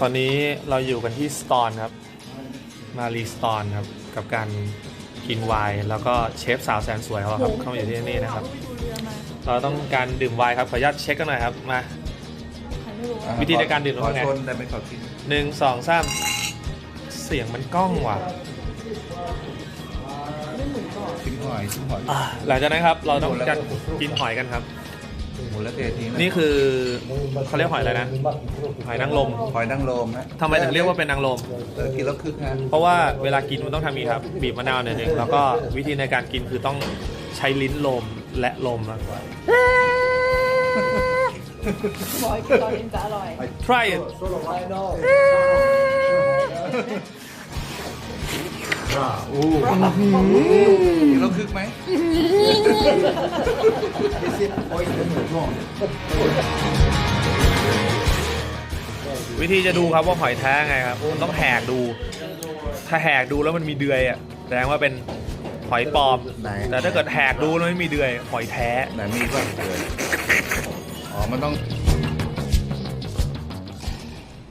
ตอนนี้เราอยู่กันที่สตอนครับ มารีสตอนครับ กับการกินไวน์แล้วก็เชฟสาวแสนสวยของเราครับ เข้ามาอยู่ที่นี่นะครับ เราต้องการดื่มไวน์ครับ ขออนุญาตเช็คกันหน่อยครับ มา วิธีในการดื่มขอเป็นไง ชนแต่ไม่ขอกินหนึ่งสองสามเสียงมันก้องว่ะชิ้นหอยชิ้นหอย อะหลังจากนั้นครับ เราต้องการกินหอยกันครับ หมูและเททีนี่คือเขาเรียกหอยอะไรนะ หอยนางรมหอยนางรมฮะทำไมถึงเรียกว่าเป็นนางรม เออกินแล้วคึกฮะเพราะว่าเวลากินมันต้องทำนี้ครับ บีบมะนาวหน่อยหนึงแล้วก็วิธีในการกินคือต้องใช้ลิ้นลมและลมนะบอยตอนนี้จะอร่อย try it กินแล้ว คึกไหมวิธีจะดูครับว่าหอยแท้ไงครับมันต้องแหกดู ถ้าแหกดูแล้วมันมีเดือยอะแสดงว่าเป็นหอยปลอมไหน แต่ถ้าเกิดแหกดูแล้วไม่มีเดือย หอยแท้ ไหนมีป่ะเลยอ๋อ มันต้อง